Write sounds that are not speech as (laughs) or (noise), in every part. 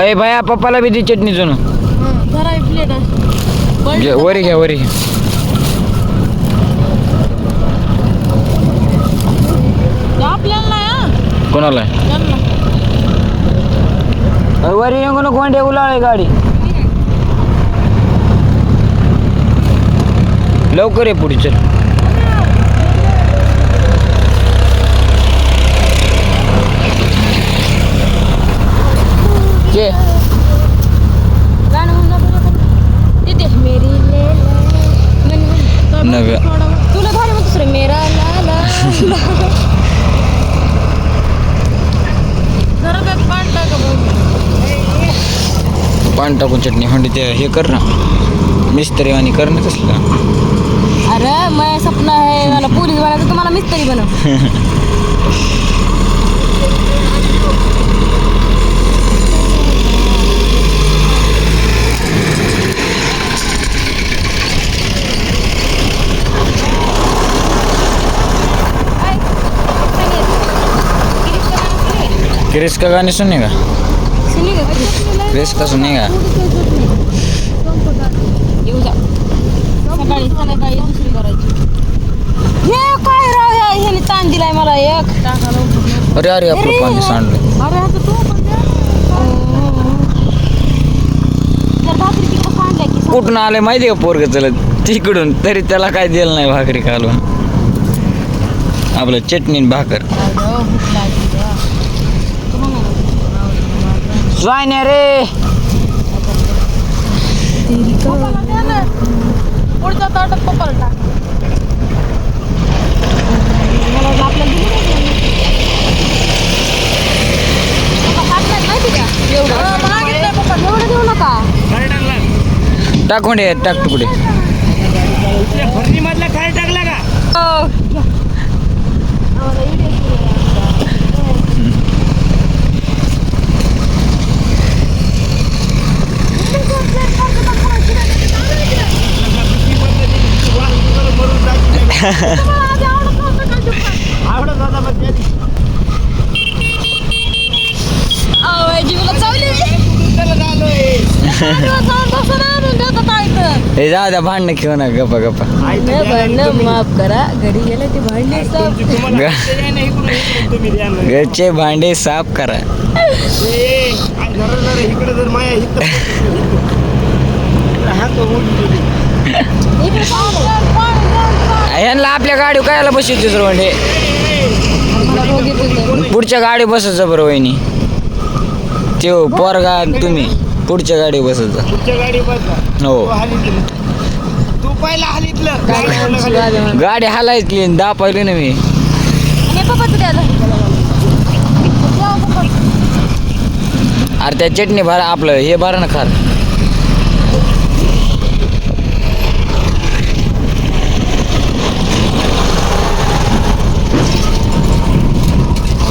अय भाया पप्पाला बी चटणी जुनं. जरा प्लेट घे, वरी घ्या वरी घ्या आपल्याला नाही हा. कोणाला? त्यांना. वरी येऊ नको कोणत्या उलाळ गाडी. लवकर ये पुढे चल. नव्या. तुला मेरा लाला जरा काय पाणी टाका बघ. पाणी टाकून चटणी हंडी ते हे कर ना. मिस्त्री आणि कर ना तसलं. अरे मैं सपना है मला पोलीस बनायचं तुम्हाला मिस्त्री बनव. (laughs) क्रिस का गाणे सुनेगा क्रिस का सुनेगा काय राव या ह्याने ताण दिलाय मला एक. अरे अरे आपलं पाणी सांडलं अरे आता तू कुठून आले माहिती का पोरग चलत तिकडून तरी त्याला काय दिलं नाही भाकरी घालून आपलं चटणी भाकर स्वायने रे पुढच्या ताटात पप्पाला टाक मला वाटलं आपल्याला दिली नाही त्यांनी. पप्पा खात नाहीत माहिती का? एवढं. मागितलंय पप्पा, एवढं देऊ नका टाकून दे टाक तुकडे मधला खाली टाकला का आवडत होता पण त्याने अहो, जीवाला चावली. कुठं आलोय जीवाला चावून बसून आणून देतात आयतं. हे जाऊ द्या भांडणं घेऊ ना गप्पा गप्पा भांडणं तुम्ही. माफ करा घरी गेले ते भांडे. घरचे भांडे साफ करा इकडं जर माया. इकडे पाणी द्या, पाणी द्या, पाणी. ह्यांना आपल्या गाडी कायला म्हणजे रोग येतो इथं. पुढच्या गाडी बसायचं बरं वहिनी. ते पोरगा तुम्ही पुढच्या गाडी बसायचं. पुढच्या गाडी बसला हो? गाडी हालायची दहा पाहिली ना मी. अरे त्या चटणी भरा आपलं हे भरा ना खार.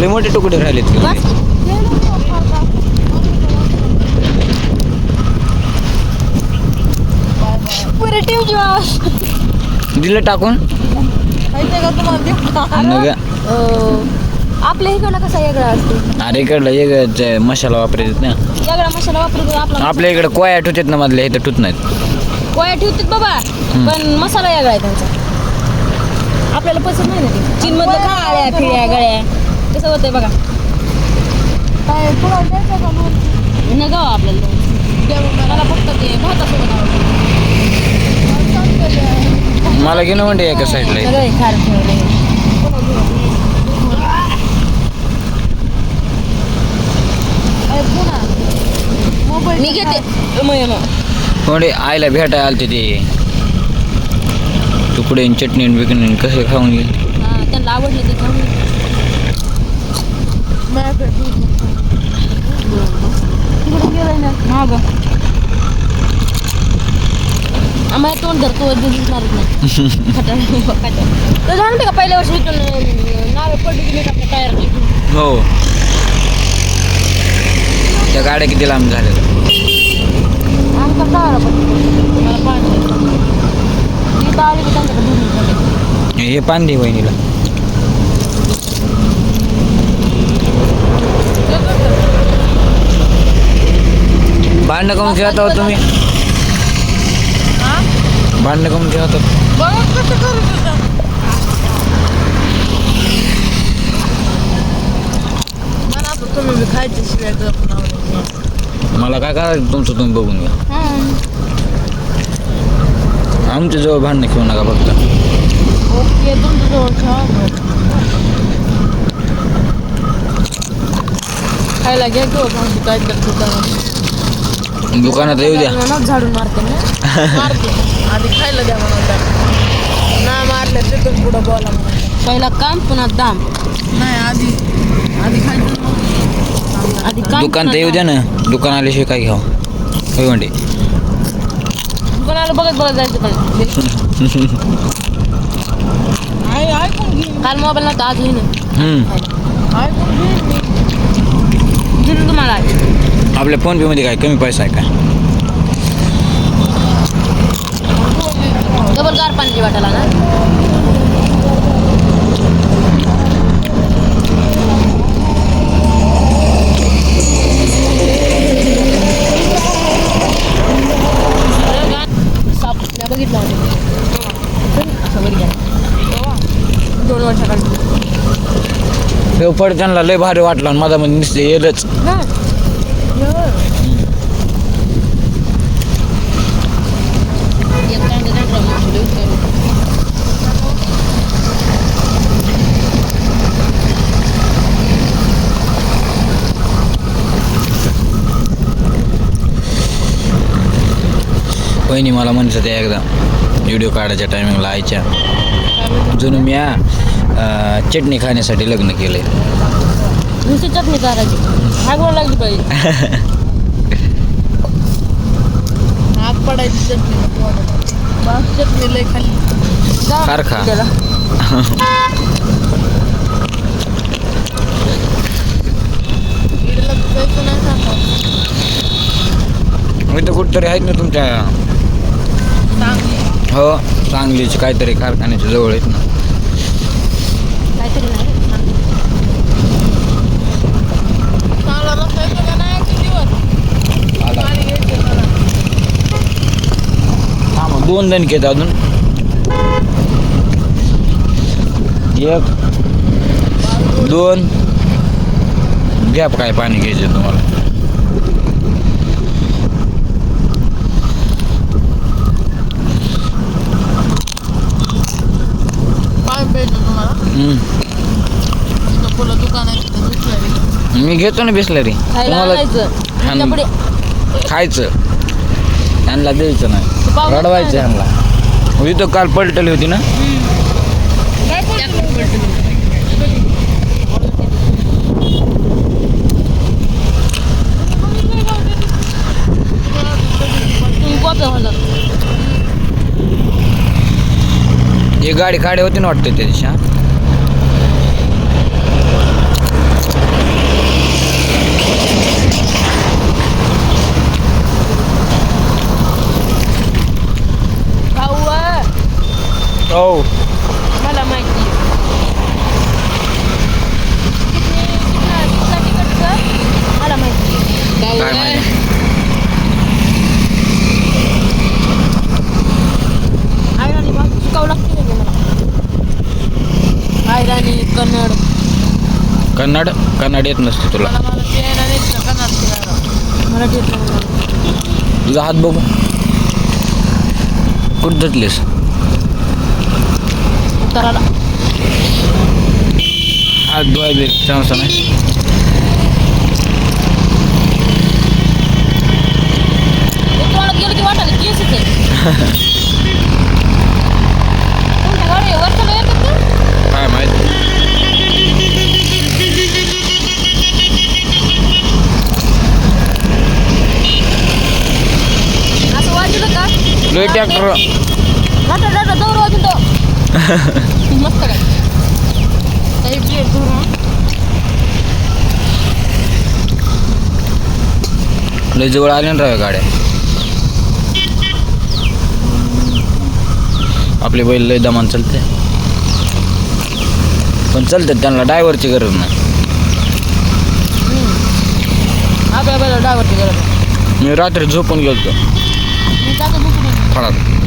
लय मोठे तुकडे राहिलेत की. पुरे जेव्हा दिलं टाकून? माहितीये का तुम्हाला? ते? नग अं, आपल्या इकडं कसा वेगळा असतो? अरे इकडलं एक मसाला वापरायचे ना. वेगळा मसाला वापरतो आपला आपल्या इकडे कोया ठुतेत ना मधल्या इथं ठुत नाहीत. पोया ठेवतात बाबा पण मसाला वेगळा आहे त्यांचा. आपल्याला पसंत नाही ना ते. चीन मधलं का आळ्या फिळ्या गळ्या. कसं होतंय बघा. न गाव आपल्याला. मला. फक्त ते भातासोबत आवडतं. मला घेणं म्हणते एका साईडला सगळं हे खारं ठेवलंय. मी घेते. मग- मग. म्हणजे आईला भेटायला आलते ते. तुकडे आणि चटणी आणि बिकणी आणि कसं खाऊन गेले. हा, त्यांना आवडले ते खाऊन. घे. तिकडे गेलंय ना मागं. आम्हाला तोंड धरतो दिसणारच नाही खटाळ, खटाळ. तर झालं नाही का पहिल्या वर्षी इथून नावे पडली की नाही का आपल्या टायरला इथून? हो त्या गाड्या किती लांब झाल्या आमचा टाळा पडली मला पाणी इथं आली की त्यांच्याकडे धरून ठेवले. हे पान दे वहिनीला भांडणं करून खेळता हो तुम्ही. भांडणं करून खेळतात बघ कसं करत होता मला काय करायचं तुमचं तुम्ही बघून घ्या. आमच्या जवळ भांडणं खेळू नका फक्त. खायला घ्या किंवा सांगतो काय तर दुकानात येऊ द्या. म्हणून झाडून मारते ना मारते. आधी खायला द्या म्हणून नाही मारले तिथून पुढं बोला पहिला काम पुन्हा दाम. नाही आधी आधी खायचं. आधी काम दुकान तर येऊ द्या ना. दुकान आल्याशिवाय काय घ्यावं? होय म्हणजे दुकानाला बघत बघत जायचं पाहिजे काल मोबाईल नव्हता आज. घेईन तुम्हाला. आपल्या फोन पे मध्ये काय कमी पैसा आहे का? डबल गार पाण्याची वाटायला ना बघितला होता दोन पडताना लय भारी वाटला माझा मध्ये नुसते येलच. เยอะยังการจะนั่งลงลึกเลย बहिनी मला म्हणत होत्या एकदा व्हिडिओ काढायच्या टायमिंगला आईच्या जुन म्या चटनी खाण्यासाठी लग्न केले नुसती चटणी लागली पाहिजे हात (laughs) पडायची चटणी बाग चटणी लय खाली जा फार खा. त्याला. इडला जायचं नाही सांगा. मी तर कुठतरी आहेत ना तुमच्या. हो सांगलीचे काहीतरी कारखान्याच्या जवळ आहेत ना काहीतरी नाही रे, सांग. चांगला रस्ता येतो का नाही किती दिवस? पाणी घ्यायचं मला. हा मग दोन जण घेत अजून. एक दोन. घ्या काय पाणी घ्यायचं तुम्हाला? मी घेतो ना बिसलरी. तुम्हाला खायचं. त्यांना द्यायचं नाही. रडवायचं ह्यांना. इथं काल पलटली होती ना? ही गाडी काढे होती ना वाटतं त्या दिवशी हा? मला माहिती मला माहिती काय माहिती? शिकावं लागते ना मला आयराणी कन्नड. कन्नड? कन्नड येत नसते तुला. मला ते कन्नड मराठी येत नाही मला. तुझा हात बघू. कुठं धुतलीस उत्तराला हात धुवाय बी मस्त काही लय जवळ आले ना राव गाड्या. आपली बैल लय दमान चालते. पण चालतात त्यांना ड्रायव्हरची गरज नाही. आपल्या डायव्हरची गरज. मी रात्री झोपून दुसरीकडे. फळात.